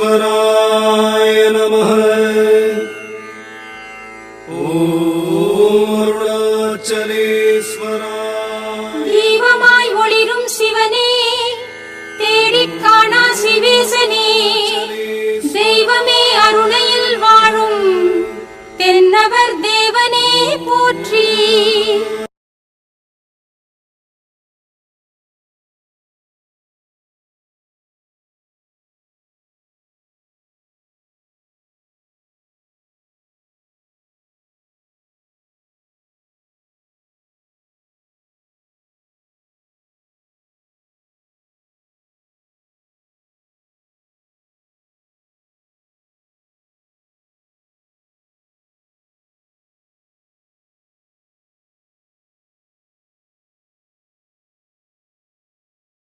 अरुणाचलेश्वराय नमः। अरुणाचलेश्वराय தீபமாய் ஒளிரும் சிவனே தேடிக் காணா சிவேசனே தெய்வமே அருணையில் வாழும் தென்னவர் தேவனே போற்றி